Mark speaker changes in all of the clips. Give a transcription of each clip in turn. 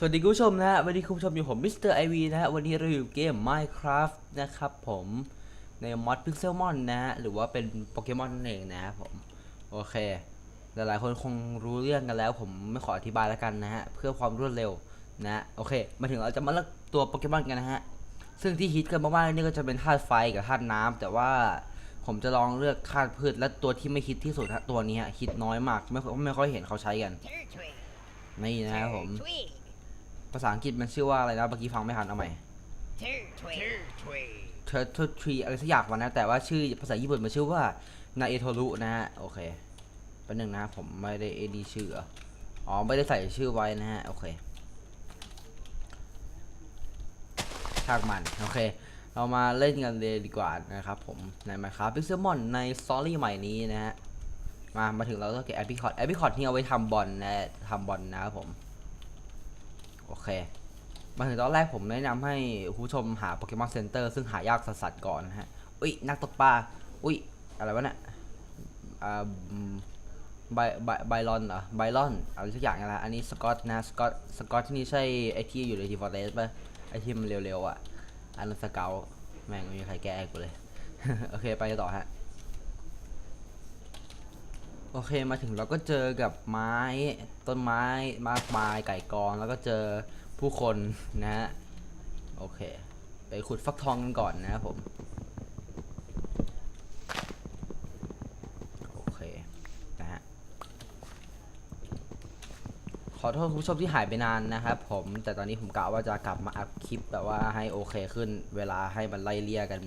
Speaker 1: สวัสดีคุณผู้ชมนะฮะวันนี้คุณผู้ชมอยู่ผมมิสเตอร์ไอวีนะฮะวันนี้เราอยู่เกม Minecraft นะครับผมในมอด Pixelmon นนะฮะหรือว่าเป็นโปเกมอนนั่นเองนะครับผม โอเค หลายๆคนคงรู้เรื่องกันแล้ว ผมไม่ขออธิบายแล้วกันนะฮะ เพื่อความรวดเร็วนะฮะโอเค มาถึงเราจะมาเลือกตัวโปเกมอนกันนะฮะ ซึ่งที่ฮิตกันมากๆนี่ก็จะเป็นธาตุไฟกับธาตุน้ำแต่ว่าผมจะลองเลือกธาตุพืชและตัวที่ไม่ฮิตที่สุดตัวนี้ฮะฮิตน้อยมากไม่ค่อยไม่ค่อยเห็นเขาใช้กัน นี่นะครับผม ภาษาอังกฤษมันชื่อว่าอะไรนะเมื่อกี้ฟังไม่ทันเอาใหม่
Speaker 2: Turtwig.
Speaker 3: Turtwig.
Speaker 1: Turtle Tree อะไรสักอย่างวันนะแต่ว่าชื่อภาษาญี่ปุ่นมันชื่อว่านาเอโทรุนะฮะโอเคเป็นหนึ่งนะผมไม่ได้เอดีชื่อเหรออ๋อไม่ได้ใส่ชื่อไว้นะฮะโอเคทางมันโอเคเรามาเล่นกันเลยดีกว่านะครับผมใน Minecraft Pixelmon ในสตอรี่ใหม่นี้นะฮะมามาถึงเราต้องเก็บแอป i ิคอ t แอป i ิคอ t ที่เอาไว้ทำบอลนะทำบอลนะครับผม โอเค มาถึงตอนแรกผมแนะนำให้ผู้ชมหาโปเกมอนเซ็นเตอร์ซึ่งหายากสัสๆก่อนนะฮะ อุ้ยนักตกปลา อุ้ยอะไรวะเนี่ยอ่าไบไบไบลอนเหรอไบลอนอะไรสักอย่างนะอันนี้สกอตนะสกอตสกอตที่นี่ใช่ไอที่อยู่ในทีฟอร์เรสป่ะไอที่มันเร็วๆอะอันนั้นสเกลแม่งไม่มีใครแก้กูเลย โอเคไปต่อฮะ โอเคมาถึงเราก็เจอกับไม้ต้นไม้มากมายไก่กองแล้วก็เจอผู้คนนะฮะโอเค ไปขุดฟักทองกันก่อนนะครับผมโอเคนะฮะขอโทษคุณผู้ชมที่หายไปนานนะครับผมแต่ตอนนี้ผมกะว่าจะกลับมาอัพคลิปแบบว่าให้โอเคขึ้น เวลาให้มันไล่เลี่ยกัน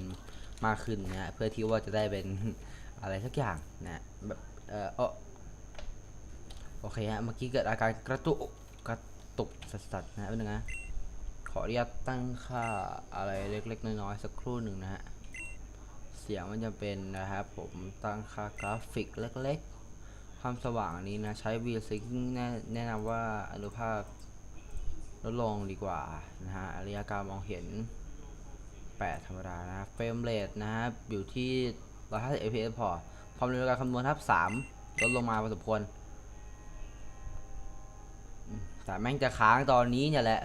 Speaker 1: มากขึ้นนะฮะเพื่อที่ว่าจะได้เป็นอะไรสักอย่างนะแบบ เออเอโอเคฮะ เมื่อกี้เกิดอาการกระตุกกระตุกสัสๆนะแป๊บนึงขออนุญาตตั้งค่าอะไรเล็กๆ น้อยๆสักครู่หนึ่งนะฮะ เสียงมันจะเป็นนะครับผมตั้งค่ากราฟิกเล็กๆ ความสว่างนี้นะ ใช้ v s y n c แนะแนะนำว่าอนุภาคลดลงดีกว่านะฮะระยะการมองเห็น 8 ธรรมดานะ เฟรมเรทนะครับ อยู่ที่ 150 fps พอ ความเร็วการคำนวณทับ3ลดลงมาพอสมควรแต่แม่งจะค้างตอนนี้เนี่ยแหละ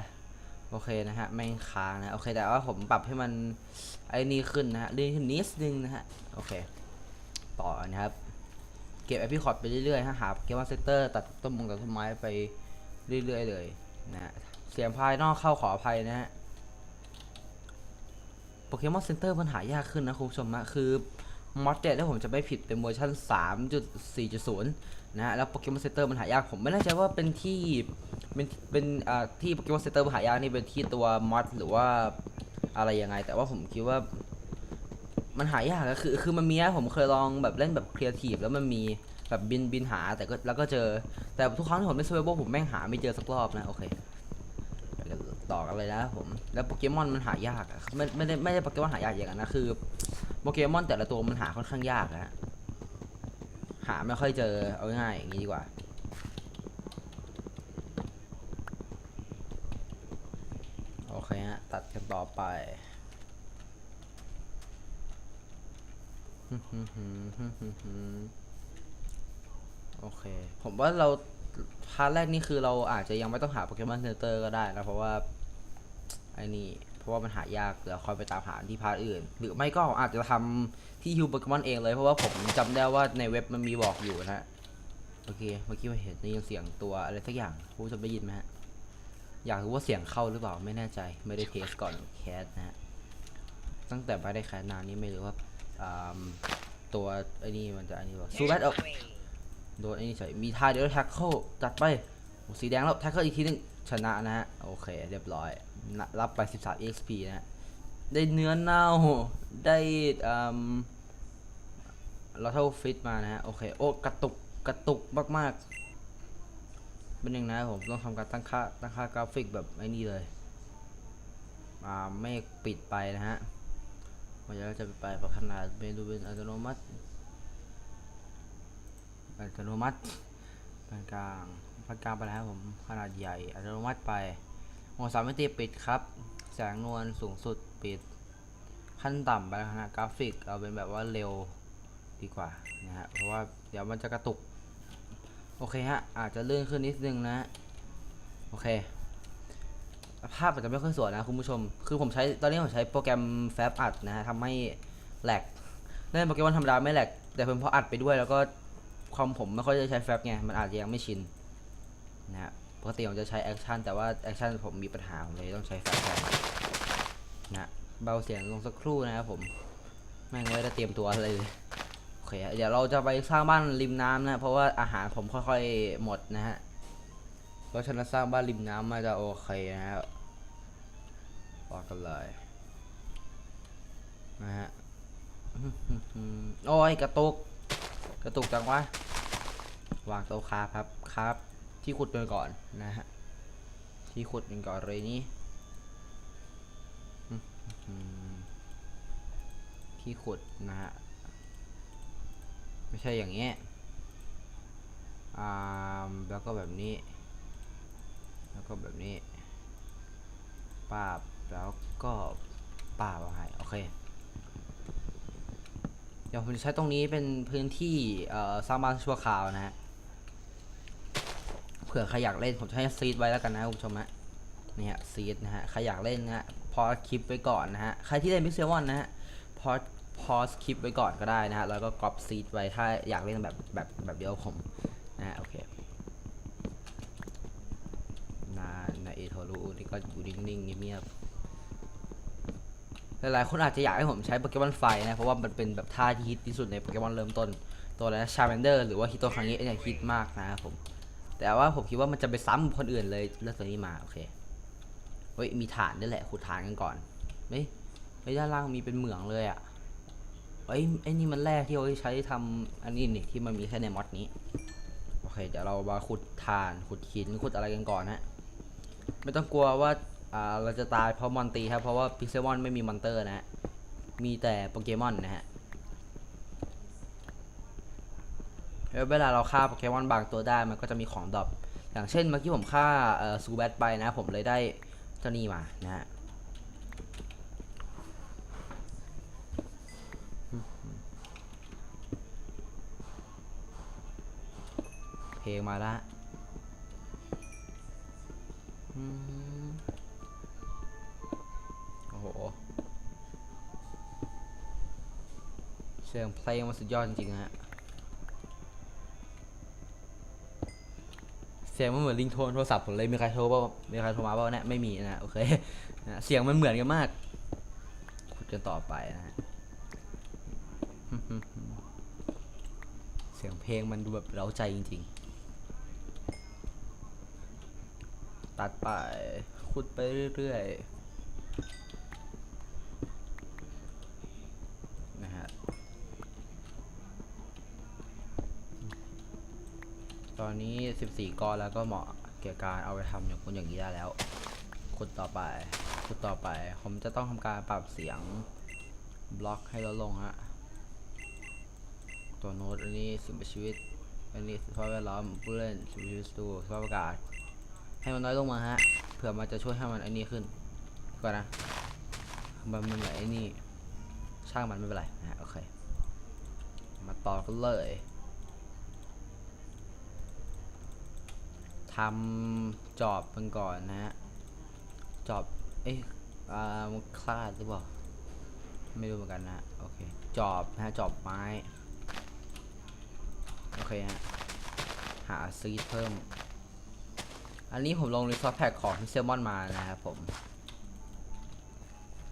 Speaker 1: โอเคนะฮะ แม่งค้างนะโอเคแต่ว่าผมปรับให้มันไอ้นี่ขึ้นนะฮะเลื่อนขึ้นนิดนึงนะฮะโอเค ต่อนะครับ เก็บแอพิคอร์ดไปเรื่อยๆฮะหาเกมว่าเซตเตอร์ตัดต้นมงตัดต้นไม้ไปเรื่อยๆเลยนะฮะเสียงภายนอกเข้าขออภัยนะฮะโปเกมอนเซ็นเตอร์มันหายากขึ้นนะคุณผู้ชมอะคือ มอดเนี่ยถ้าผมจะไม่ผิดเป็นเวอร์ชัน3.4.0 นะฮะแล้วโปเกมอนเซเตอร์มันหายากผมไม่แน่ใจว่าเป็นที่เป็นเป็นอ่าที่โปเกมอนเซเตอร์มันหายากนี่เป็นที่ตัวมอดหรือว่าอะไรยังไง แต่ว่าผมคิดว่ามันหายากก็คือคือมันมีนะผมเคยลองแบบเล่นแบบครีเอทีฟแล้วมันมีแบบบินบินหาแต่ก็แล้วก็เจอแต่ทุกครั้งที่ผมเล่นเซเวอร์ผมแม่งหาไม่เจอสักรอบนะโอเคต่อกันเลยนะผมแล้วโปเกมอนมันหายากอะไม่ไม่ได้ไม่ได้โปเกมอนหายากอย่างนั้นนะคือ โปเกมอนแต่ละตัวมันหาค่อนข้างยากนะฮะหาไม่ค่อยเจอเอาง่ายอย่างนี้ดีกว่า โอเคฮะ ตัดกันต่อไปโอเค ผมว่าเราพาร์ทแรกนี่คือเราอาจจะยังไม่ต้องหาโปเกมอนเซ็นเตอร์ก็ได้นะ เพราะว่าไอ้นี่ ราะว่ามันหายากเดี๋ยวคอยไปตามหาที่พาร์ทอื่น หรือไม่ก็อาจจะทำที่ฮิวโปเกมอนเองเลย เพราะว่าผมจำได้ว่าในเว็บมันมีบอกอยู่นะฮะโอเคเมื่อกี้มาเห็นได้ยินเสียงตัวอะไรสักอย่างผู้ชมได้ยินไหมฮะอยากรู้ว่าเสียงเข้าหรือเปล่าไม่แน่ใจไม่ได้เทสก่อนแคสนะฮะตั้งแต่ไม่ได้แคสนานนี้ไม่รู้ว่าตัวไอ้นี่มันจะอันนี้ว่าซูแบทเอาโดนไอ้นี่เฉยมีท่าเดี๋ยวแท็กเกิลจัดไปสีแดงแล้วแท็กเกิลอีกทีนึงชนะนะฮะโอเค เรียบร้อย รับไป 13 exp นะฮะได้เนื้อเน่า ได้อืมเราเท่าฟิตมานะฮะ โอเค โอ้ กระตุก กระตุกมาก ๆ เป็นยังนะผมต้องทำการตั้งค่า ตั้งค่ากราฟิกแบบไอ้นี่เลยอ่าเมฆปิดไปนะฮะมันจะจะไปปรับขนาดเมนูเป็นอัตโนมัติ อัตโนมัติปานกลางปานกลางไปแล้วผม ขนาดใหญ่ อัตโนมัติไป วสามมิติปิดครับ แสงนวลสูงสุดปิด ขั้นต่ำไปแล้วนะกราฟิกเอาเป็นแบบว่าเร็วดีกว่านะฮะ เพราะว่าเดี๋ยวมันจะกระตุก โอเคฮะ อาจจะเลื่อนขึ้นนิดนึงนะ โอเค ภาพอาจจะไม่ค่อยสวยนะคุณผู้ชม คือผมใช้ตอนนี้ผมใช้โปรแกรมแฟบอัดนะฮะทำให้แหลกเล่นโปรแกรมธรรมดาไม่แหลก แต่เป็นเพราะอัดไปด้วยแล้วก็คอมผมไม่ค่อยได้ใช้แฟบไง มันอาจจะยังไม่ชินนะฮะป กติผมจะใช้แอคชั่นแต่ว่าแอคชั่นผมมีปัญหาผมเลยต้องใช้แฟบแทนนะฮะเบาเสียงลงสักครู่นะครับผมแม่งไม่ได้เตรียมตัวอะไรเลยโอเคเดี๋ยวเราจะไปสร้างบ้านริมน้ำนะเพราะว่าอาหารผมค่อยๆหมดนะฮะเพราะฉะนั้นสร้างบ้านริมน้ำมาจะโอเคนะครับบอกกันเลยนะฮะโอ้ยกระตุก กระตุกจังวะวางโต๊ะคราครับคราฟ ที่ขุดกันก่อนนะฮะ ที่ขุดกันก่อนเลยนี่อืมที่ขุดนะฮะ ไม่ใช่อย่างเงี้ยอ่าแล้วก็แบบนี้ แล้วก็แบบนี้ปาบแล้วก็ปาบเอาให้โอเคเดี๋ยวผมจะใช้ตรงนี้เป็นพื้นที่สร้างบ้านชั่วคราวนะฮะ ผื่อใครอยากเล่นผมจะให้ซีดไว้แล้วกันนะคุณผู้ชมฮะนี่ฮะซีดนะฮะใครอยากเล่นนะฮะพอคลิปไว้ก่อนนะฮะใครที่เล่นมิเซลวันนะฮะพอพอคลิปไว้ก่อนก็ได้นะฮะแล้วก็กรอบซีดไว้ถ้าอยากเล่นแบบแบบแบบเดียวผมนะฮะโอเคนานาเอโทรูนี่ก็อยู่นิ่งๆเงียบๆหลายๆคนอาจจะอยากให้ผมใช้โปเกมอนไฟนะเพราะว่ามันเป็นแบบท่าที่ฮิตที่สุดในโปเกมอนเริ่มต้นตัวอะไรนะชา r ม a เดอร์หรือว่าฮิโตครั้งนี้เนี่ยฮิตมากนะครับผม แต่ว่าผมคิดว่ามันจะไปซ้ำคนอื่นเลยเลือกตัวนี้มาโอเคเฮ้ยมีฐานด้วยแหละขุดฐานกันก่อนเฮ้ยเฮ้ยด้านล่างมีเป็นเหมืองเลยอะ่ะเฮ้ยไอ้นี่มันแร่ที่เอาใช้ทำอันนี้นี่ที่มันมีแค่ในมอดนี้โอเคเดี๋ยวเรามาขุดฐานขุดหินขุดอะไรกันก่อนนะไม่ต้องกลัวว่าอ่าเราจะตายเพราะมอนตีครับเพราะว่าพิกเซลมอนไม่มีมอนเตอร์นะฮะมีแต่โปเกมอนนะฮะ แล้วเวลาเราฆ่าโปเกมอนบางตัวได้มันก็จะมีของดรอปอย่างเช่นเมื่อกี้ผมฆ่าซูแบทไปนะ ผมเลยได้เจ้านี่มานะฮะเพลงมาละโอ้โหเสียงเพลงมันสุดยอดจริงๆนะฮะ เสียงมันเหมือนลิงโทนโทรศัพท์ผมเลยมีใครโทรเปล่ามีใครโทรมาเปล่าเนี่ยไม่มีนะโอเคนะเสียงมันเหมือนกันมากขุดกันต่อไปนะฮะเสียงเพลงมันดูแบบเร้าใจจริง ๆ ตัดไปขุดไปเรื่อยๆ สิบสี่ก้อนแล้วก็เหมาะเกี่ยวการเอาไปทำอย่างคุณอย่างนี้ได้แล้วขุดต่อไปขุดต่อไป ผมจะต้องทำการปรับเสียงบล็อกให้ลดลงฮะตัวโน้ตอันนี้สิ่งมีชีวิต อันนี้สภาพแวดล้อมผู้เล่นสิ่งมีชีวิตดูสภาพอากาศ ให้มันน้อยลงมาฮะเผื่อมันจะช่วยให้มันอันนี้ขึ้นก่อนนะมันมันเหมืนไอ้นี่ช่างมันไม่เป็นไรนะโอเค มาต่อกันเลย ทำจอบมันก่อนนะฮะ จอบ เอ๊ะอ่ามันคลาดหรือเปล่า ไม่รู้เหมือนกันนะ โอเค จอบนะฮะ จอบไม้ โอเคฮะ หาซีดเพิ่ม อันนี้ผมลงรีซอสแพ็กของที่เซลมอนมานะครับผม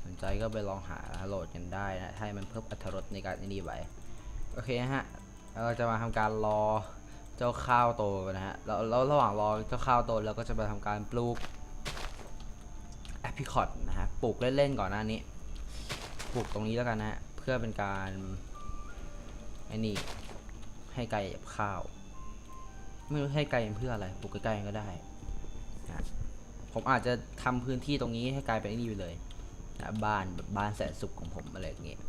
Speaker 1: สนใจก็ไปลองหาโหลดกันได้นะ ให้มันเพิ่มอรรถรสในการนี่ไว้โอเคฮะ เราจะมาทำการรอ เจ้าข้าวโตนะฮะแล้วแล้วระหว่างรอเจ้าข้าวโตเราก็จะมาทำการปลูกแอปพิคอตนะฮะปลูกเล่นๆก่อนหน้านี้ปลูกตรงนี้แล้วกันนะฮะเพื่อเป็นการไอ้นี่ให้ไกลกับข้าว ไม่รู้ให้ไกลเพื่ออะไรปลูกใกล้ๆกันก็ได้นะผมอาจจะทำพื้นที่ตรงนี้ให้กลายเป็นไอ้นี่ไปเลยนะบ้านแบบบ้านแสนสุขของผมอะไรอย่างเงี้ย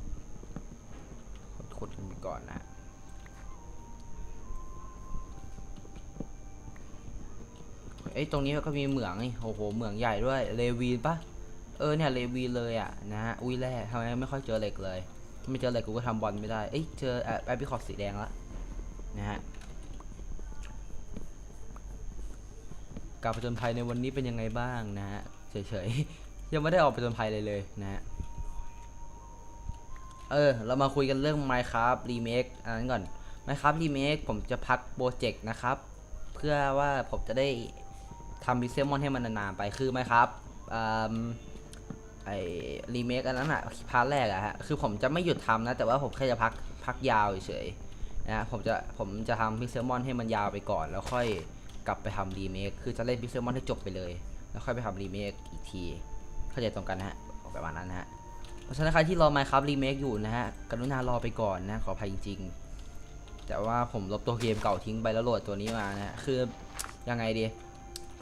Speaker 1: ขุดๆกันไปก่อนนะ เอ้ยตรงนี้ก็มีเหมืองนี่โอ้โหเหมืองใหญ่ด้วยเลวีนปะเออเนี่ยเลวีเลยอะนะฮะอุ้ยแร่ทำไมไม่ค่อยเจอเหล็กเลยไม่เจอเหล็กกูก็ทำบอลไม่ได้เอ้ยเจอแอปพิคอตสีแดงละนะฮะการผจญภัยในวันนี้เป็นยังไงบ้างนะฮะเฉยๆยังไม่ได้ออกไปจนภัยเลยเลยนะฮะเออเรามาคุยกันเรื่อง Minecraft Remake อันนั้นก่อน Minecraft Remake ผมจะพักโปรเจกต์นะครับ เพื่อว่าผมจะได้ ทำ Pixel Mon ให้มันนานๆไปคือ Minecraft อืมไอ้รีเมคอันนั้นอะพาร์ทแรกอะฮะคือผมจะไม่หยุดทำนะ แต่ว่าผมแค่จะพักพักยาวเฉยๆนะผมจะผมจะทำ Pixel Mon ให้มันยาวไปก่อน แล้วค่อยกลับไปทำรีเมคคือจะเล่น Pixel Mon ให้จบไปเลย แล้วค่อยไปทำรีเมคอีกที เข้าใจตรงกันนะฮะประมาณนั้นนะฮะเพราะฉะนั้นใครที่รอ Minecraft Remake อยู่นะฮะกรุณารอไปก่อนนะขออภัยจริงๆแต่ว่าผมลบตัวเกมเก่าทิ้งไปแล้วโหลดตัวนี้มานะฮะคือยังไงดี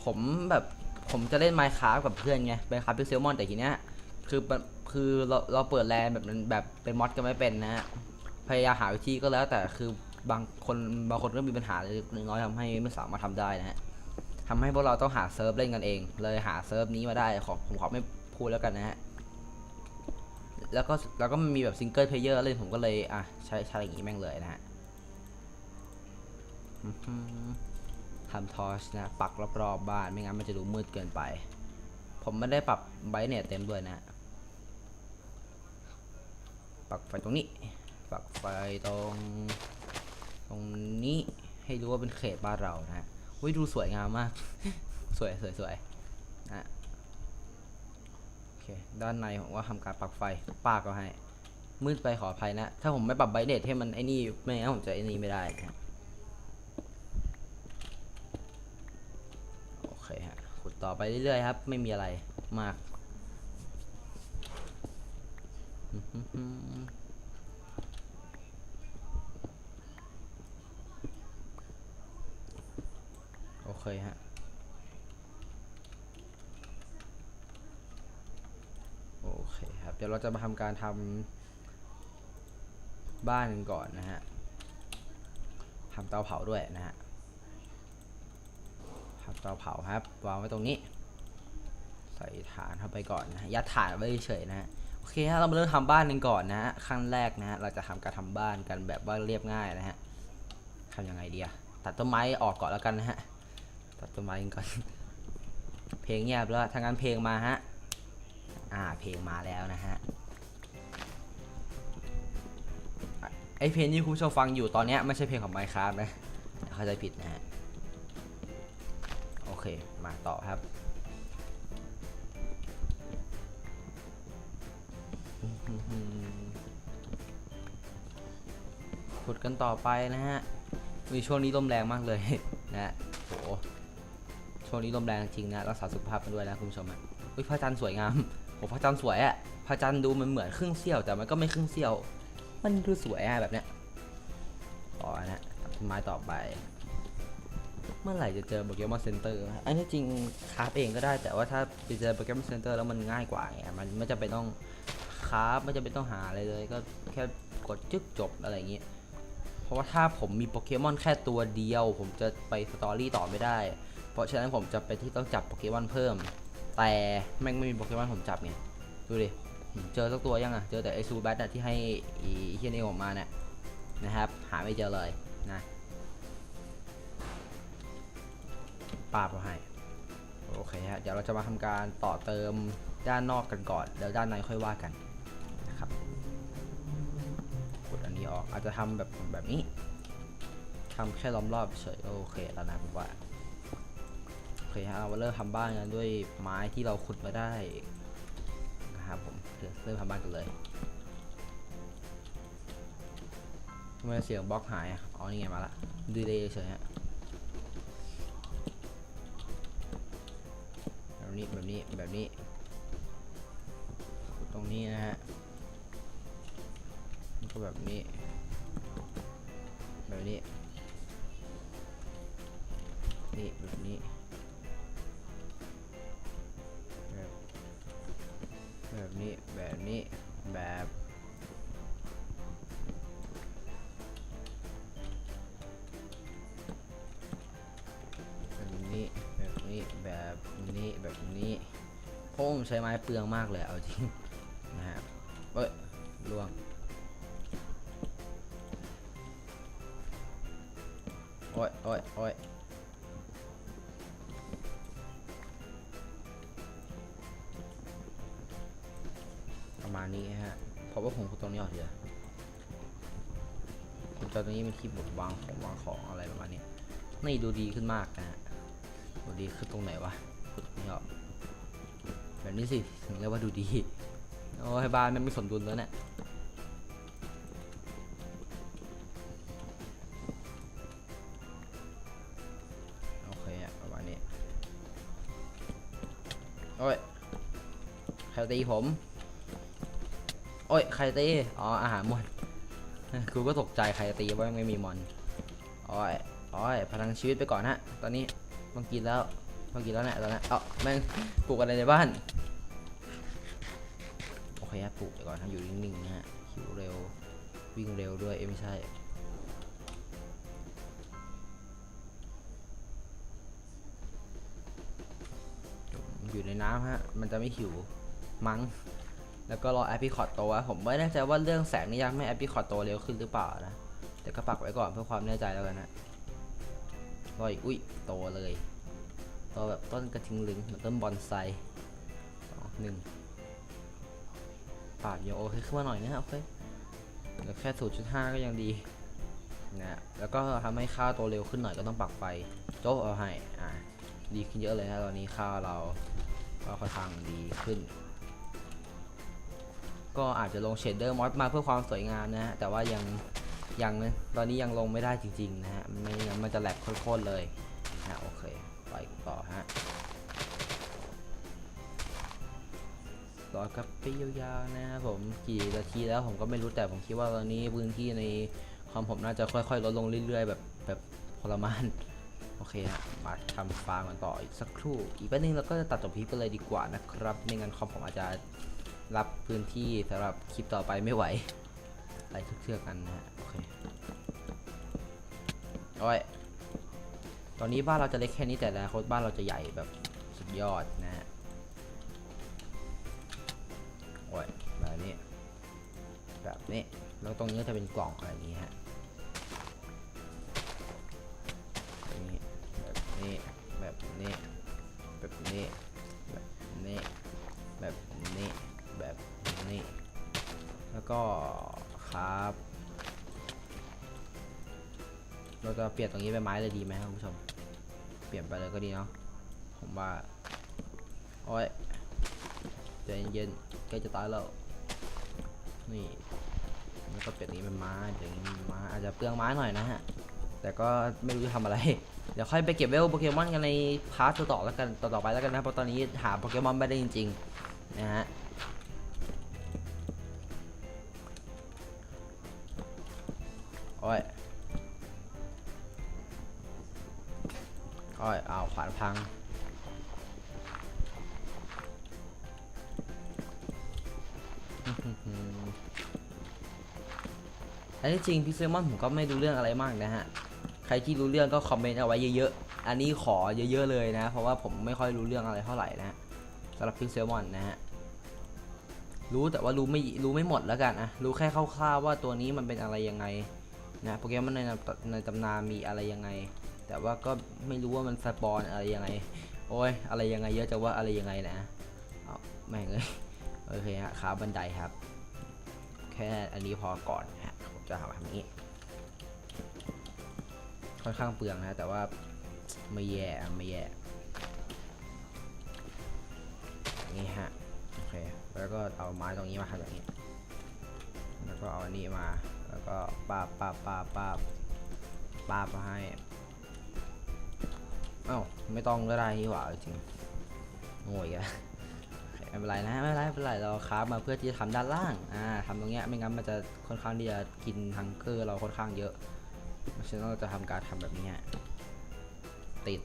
Speaker 1: ผมแบบผมจะเล่น Minecraft กับเพื่อนไง Minecraft Pixelmon แต่ทีเนี้ยคือคือเราเราเปิดแลนแบบนั้นแบบเป็นมอดก็ไม่เป็นนะฮะพยายามหาวิธีก็แล้ว แต่คือบางคนบางคนก็มีปัญหาเล็กน้อยทำให้ไม่สามารถทำได้นะฮะทำให้พวกเราต้องหาเซิร์ฟเล่นกันเอง เลยหาเซิร์ฟนี้มาได้ขอผมขอไม่พูดแล้วกันนะฮะแล้วก็แล้วก็มันมีแบบซิงเกิลเพลเยอร์เล่นผมก็เลยอะใช้ใช้อย่างนี้แม่งเลยนะฮะ ทำทอชนะปักรอบๆบบ้านไม่งั้นมันจะดูมืดเกินไป ผมไม่ได้ปรับไบเนตเต็มด้วยนะ ปักไฟตรงนี้ ปักไฟตรง ตรงนี้ให้รู้ว่าเป็นเขตบ้านเรานะฮะอุ้ยดูสวยงามมาก สวยสวยสวยนะโอเคด้านในผมว่าทำการปักไฟปากก็ให้มืดไปขออภัยนะ ถ้าผมไม่ปรับไบเนตให้มันไอ้นี่ไม่งั้นผมจะไอ้นี่ไม่ได้นะโอเคฮะ ขุด ต่อไปเรื่อยๆครับ ไม่มีอะไรมากโอเคฮะโอเคครับเดี๋ยวเราจะมาทำการทำบ้านกันก่อนนะฮะทำเตาเผาด้วยนะฮะ เตาเผาครับ วางไว้ตรงนี้ ใส่ฐานเข้าไปก่อนนะยัดฐานไว้เฉยนะฮะโอเคฮะเรามาเริ่มทำบ้านกันก่อนนะฮะขั้นแรกนะฮะเราจะทำการทำบ้านกันแบบว่าเรียบง่ายนะฮะทำยังไงดีอะตัดต้นไม้ออกก่อนแล้วกันนะฮะตัดต้นไม้กันก่อน เพลงเงียบแล้วทางนั้นเพลงมาฮะอ่าเพลงมาแล้วนะฮะไอเพลงที่คุณผู้ชมฟังอยู่ตอนนี้ไม่ใช่เพลงของ Minecraft นะเข้าใจผิดนะฮะ เค มาต่อครับ ขุดกันต่อไปนะฮะมีช่วงนี้ลมแรงมากเลยนะโหช่วงนี้ลมแรงจริงนะรักษาสุขภาพกันด้วยนะคุณผู้ชมอะอุ้ยพระจันทร์สวยงามโหพระจันทร์สวยอะพระจันทร์ดูมันเหมือนครึ่งเสี้ยวแต่มันก็ไม่ครึ่งเสี้ยว มันดูสวยอะแบบเนี้ยต่อนะต้นไม้ต่อไป เมื่อไหร่จะเจอโปเกมอนเซ็นเตอร์อันนี้จริงคราฟเองก็ได้ แต่ว่าถ้าไปเจอโปเกมอนเซ็นเตอร์แล้วมันง่ายกว่าไงมันไม่จำเป็นต้องคราฟไม่จำเป็นต้องหาอะไรเลย ก็แค่กดจึ๊กจบอะไรอย่างเงี้ยเพราะว่าถ้าผมมีโปเกมอนแค่ตัวเดียว ผมจะไปสตอรี่ต่อไม่ได้ เพราะฉะนั้นผมจะไปที่ต้องจับโปเกมอนเพิ่ม แต่แม่งไม่มีโปเกมอนผมจับไงดูดิเจอสักตัวยังอะ เจอแต่ไอซูแบทอะที่ให้อีเฮียนี่ผมมาเนี่ยนะครับ หาไม่เจอเลยนะ ปาบเราให้โอเคฮะเดี๋ยวเราจะมาทำการต่อเติมด้านนอกกันก่อนแล้วด้านในค่อยว่ากันนะครับกดอันนี้ออกอาจจะทำแบบแบบนี้ทำแค่ล้อมรอบเฉยโอเคแล้วนะผมว่าโอเคฮะเราเริ่มทำบ้านกันด้วยไม้ที่เราขุดมาได้นะครับผมเริ่มทำบ้านกันเลยทำไมเสียงบล็อกหายอะอ๋อนี่ไงมาละดีเลยเฉยฮะ แบบนี้แบบนี้ตรงนี้นะฮะก็แบบนี้ แบบนี้ นี่แบบนี้แบบแบบนี้แบบนี้แบบ ใช้ไม้เปลืองมากเลยเอาจริงนะฮะเอ้ยล่วงโอ้ยโอ้ยโอ้ยประมาณนี้ฮะเพราะว่าผมขุดตรงนี้ออกเถอะขุดตรงนี้เป็นที่บดวางของวางของอะไรประมาณนี้นี่ดูดีขึ้นมากนะฮะดูดีขึ้นตรงไหนวะขุดตรงนี้ออก แบบนี้สิถึงเรียกว่าดูดีโอ้ยบ้านมันไม่สมดุลแล้วเนี่ยโอเคอะประมาณนี้โอ้ยใครตีผมโอ้ยใครตีอ๋ออาหารหมดกูก็ตกใจใครตีว่าไม่มีมอนโอ้ยโอ้ยพลังชีวิตไปก่อนฮะตอนนี้ต้องกินแล้วต้องกินแล้วเนี่ยตอนนี้เอ้าแม่งปลูกอะไรในบ้าน อเคฮะปลูกเดี๋ยวก่อนนะอยู่นิ่งๆนะฮะหิวเร็ววิ่งเร็วด้วยเอ้ไม่ใช่อยู่ในน้ำฮะ มันจะไม่หิวมั้ง แล้วก็รอแอปพิคอตโตวะผมไม่แน่ใจว่าเรื่องแสงนี่ยังไม่แอปพิคอตโตเร็วขึ้นหรือเปล่านะ แต่ก็ปักไว้ก่อนเพื่อความแน่ใจแล้วกันนะรออีกอุ้ยโตเลยโตแบบต้นกระทิงลึงเหมือนต้นบอนไซสองหนึ่ง ปาดโยโอเคขึ้นมาหน่อยนะโอเคเหลือแค่ศูนย์จุดห้าก็ยังดีนะแล้วก็ทำให้ข้าวโตเร็วขึ้นหน่อยก็ต้องปักไฟโจ๊เอาให้อ่าดีขึ้นเยอะเลยนะตอนนี้ข้าเราก็ค่อนข้างดีขึ้น ก็อาจจะลงเชดเดอร์มอดมาเพื่อความสวยงามนะฮะแต่ว่ายังยังนะตอนนี้ยังลงไม่ได้จริงๆนะฮะไม่งั้นมันจะแหลกโคตรเลยนะโอเคไปต่อฮะ ต่อกับไปยาวๆนะครับผมกี่นาทีแล้วผมก็ไม่รู้แต่ผมคิดว่าตอนนี้พื้นที่ในคอมผมน่าจะค่อยๆลดลงเรื่อยๆ แบบแบบทรมานโอเคฮะมาทำฟาร์มกันต่ออีกสักครู่อีกแป๊บนึงเราก็จะตัดจบคลิปไปเลยดีกว่านะครับไม่งั้นคอมผมอาจจะรับพื้นที่สำหรับคลิปต่อไปไม่ไหวไล่ทุกเชือกกันนะฮะโอเคโอ้ยตอนนี้บ้านเราจะเล็กแค่นี้แต่อนาคตบ้านเราจะใหญ่แบบสุดยอดนะฮะ แบบนี้แล้วตรงนี้จะเป็นกล่องอะไรอย่างนี้ฮะแบบนี้แบบนี้แบบนี้แบบนี้แบบนี้แบบนี้แบบนี้แล้วก็ครับเราจะเปลี่ยนตรงนี้เป็นไม้เลยดีไหมครับคุณผู้ชม เปลี่ยนไปเลยก็ดีเนาะผมว่าโอ้ยใจเย็นๆใกล้จะตายแล้ว นี่แล้วก็เปลี่ยนนี้เป็นไม้เดี๋ยนนี้เป็นม้อาจจะเปลืองไม้หน่อยนะฮะ แต่ก็ไม่รู้จะทำอะไร เดี๋ยวค่อยไปเก็บเวลโปเกมอนกันในพาร์ทต่อๆแล้วกันต่อๆไปแล้วกันนะเพราะตอนนี้หาโปเกมอนไม่ได้จริงๆนะฮะ อันนี้จริงพิกเซมอนผมก็ไม่รู้เรื่องอะไรมากนะฮะ ใครที่รู้เรื่องก็คอมเมนต์เอาไว้เยอะๆ อันนี้ขอเยอะๆเลยนะ เพราะว่าผมไม่ค่อยรู้เรื่องอะไรเท่าไหร่นะสำหรับพิกเซมอนนะฮะ รู้แต่ว่ารู้ไม่รู้ไม่หมดแล้วกันอะรู้แค่คร่าวๆว่าตัวนี้มันเป็นอะไรยังไงนะโปเกมอนในในตำนานมีอะไรยังไง แต่ว่าก็ไม่รู้ว่ามันสปอนอะไรยังไง โอ้ยอะไรยังไงเยอะจะว่าอะไรยังไงนะเอาแม่งเลยโอเคฮะขาบันไดครับ แค่อันนี้พอก่อนฮะผมจะทำแบบนี้ ค่อนข้างเปลืองนะ แต่ว่าไม่แย่ไม่แย่ นี่ฮะ โอเค แล้วก็เอาไม้ตรงนี้มาทำแบบนี้ แล้วก็เอาอันนี้มา แล้วก็ปาบปาบปาบปาบปาบมาให้เอ้าไม่ต้องก็ได้นี่หว่าจริงโง่อีกอะ ไม่เป็นไรนะไม่เป็นไรไม่เป็นไรเราคราฟมาเพื่อที่จะทำด้านล่างอ่าทำตรงเนี้ยไม่งั้นมันจะค่อนข้างที่จะกินทังเกอร์เราค่อนข้างเยอะเพราะฉะนั้นเราจะทำการทำแบบนี้ติด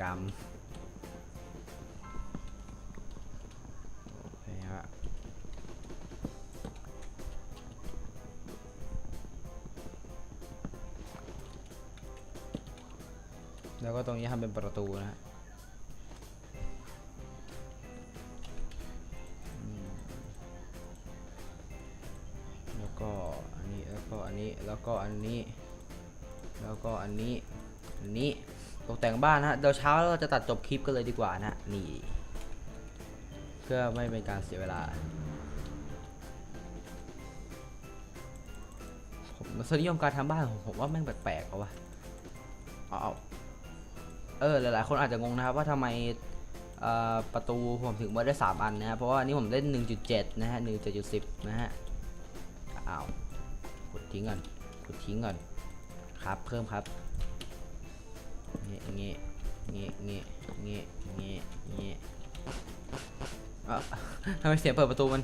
Speaker 1: กรรมแล้วก็ตรงนี้ทำเป็นประตูนะ แล้วก็อันนี้ แล้วก็อันนี้ อันนี้ ตกแต่งบ้านนะฮะ เดี๋ยวเช้าเราจะตัดจบคลิปกันเลยดีกว่านะ นี่ เพื่อไม่เป็นการเสียเวลา ผมสนิยมการทำบ้านผมว่าแม่งแปลกๆเขาวะเอาเออ หลายๆ คนอาจจะงงนะครับว่าทำไมประตูผมถึงมาได้ 3 อันนะฮะ เพราะว่านี่ผมเล่น 1.7 นะฮะ 1.10 นะฮะ อ้าวกดทิ้งกัน กดทิ้งก่อนครับเพิ่มครับเงี้ยเงี้ยเงี้ยเงี้ยเงี้งี้งี้เอ่อทำไมเสียงเปิดประตูมัน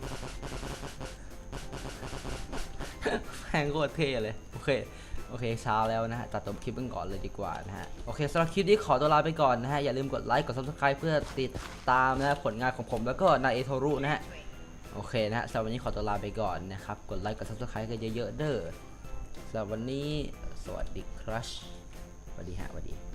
Speaker 1: แพงโคตรเท่เลย โอเค โอเคเช้าแล้วนะฮะ ตัดจบคลิปกันก่อนเลยดีกว่านะฮะ โอเคสำหรับคลิปนี้ขอตัวลาไปก่อนนะฮะ อย่าลืมกดไลค์ กด subscribe เพื่อติดตามนะฮะผลงานของผมแล้วก็นายเอโทรุนะฮะ โอเคนะฮะสำหรับวันนี้ขอตัวลาไปก่อนนะครับ กดไลค์ กด subscribe กันเยอะๆเด้อ สำหรับวันนี้สวัสดีครับสวัสดีฮะสวัสดี